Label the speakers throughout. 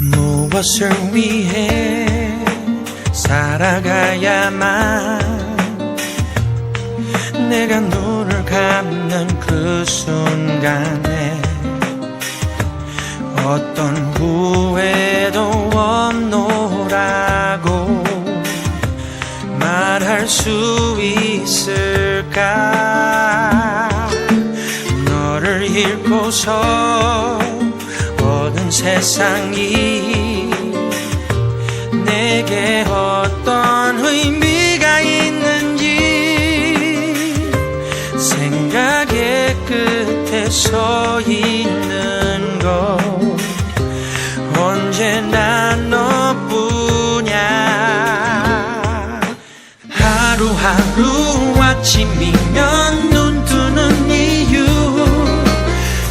Speaker 1: 무엇을 위해 살아가야만 내가 눈을 감는 그 순간 에 어떤 후회도 없노라고 말할 수 있을까? 너를 잃고서 모든 세상이 내게 생각의 끝에 서 있는 것. 언제나 너뿐이야. 하루하루 아침이면 눈 뜨는 이유.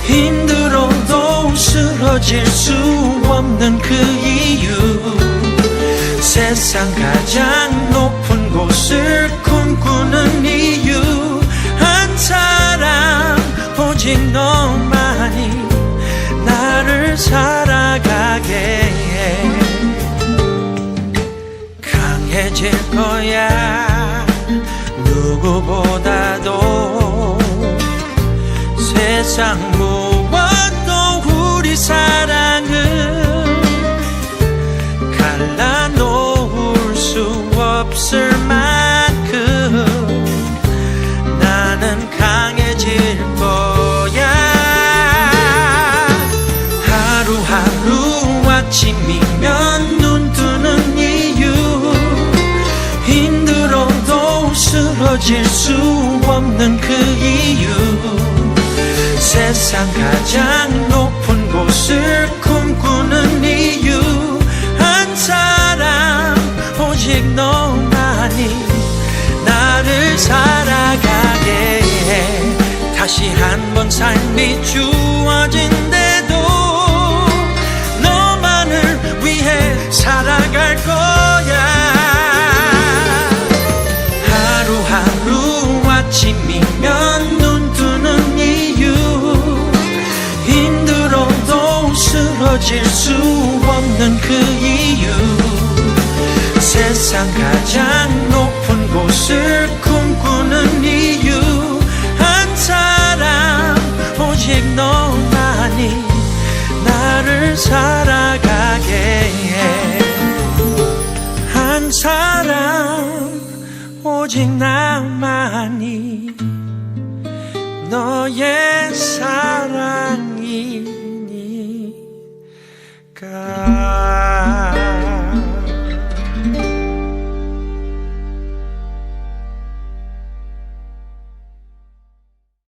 Speaker 1: 힘들어도 쓰러질 수 없는 그 이유. 세상 가장 높은 살아가게 해. 강해질 거야. 누구보다도 세상 무엇도 우리 사랑을 갈라놓을 수 없을 만큼 나는 쓰러질 수 없는 그 이유. 세상 가장 높은 곳을 꿈꾸는 이유. 한 사람 오직 너만이 나를 살아가게 해. 다시 한 번 삶이 주 쓰러질 수 없는 그 이유. 세상 가장 높은 곳을 꿈꾸는 이유. 한 사람 오직 너만이 나를 살아가게 해. 한 사람 오직 나만이 너의 사랑